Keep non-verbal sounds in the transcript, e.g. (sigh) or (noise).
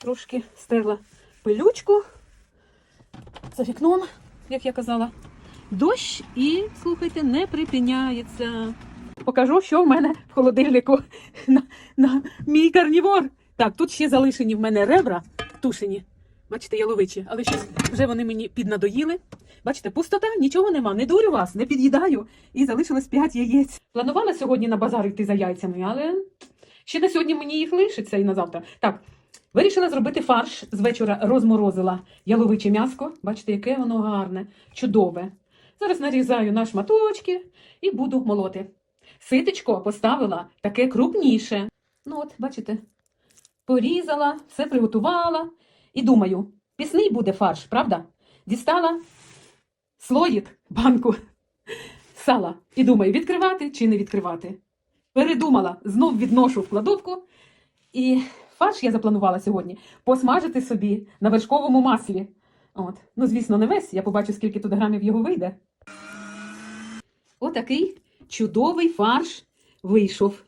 Трошки стерла пилючку за вікном, як я казала. Дощ і, слухайте, не припиняється. Покажу, що в мене в холодильнику (laughs) на, на мій карнівор. Так, тут ще залишені в мене ребра тушені. Бачите, яловичі, але щось вже вони мені піднадоїли. Бачите, пустота, нічого нема, не дурю вас, не під'їдаю. І залишилось 5 яєць. Планувала сьогодні на базар йти за яйцями, але ще на сьогодні мені їх лишиться і на завтра. Так, вирішила зробити фарш. З вечора розморозила яловиче м'яско. Бачите, яке воно гарне, чудове. Зараз нарізаю на шматочки і буду молоти. Ситечко поставила таке крупніше. Ну от, бачите, порізала, все приготувала. І думаю, пісний буде фарш, правда? Дістала слоїк, банку (laughs) сала. І думаю, відкривати чи не відкривати. Передумала, знов відношу в кладовку. І фарш я запланувала сьогодні посмажити собі на вершковому маслі. От. Ну, звісно, не весь. Я побачу, скільки тут грамів його вийде. Отакий чудовий фарш вийшов.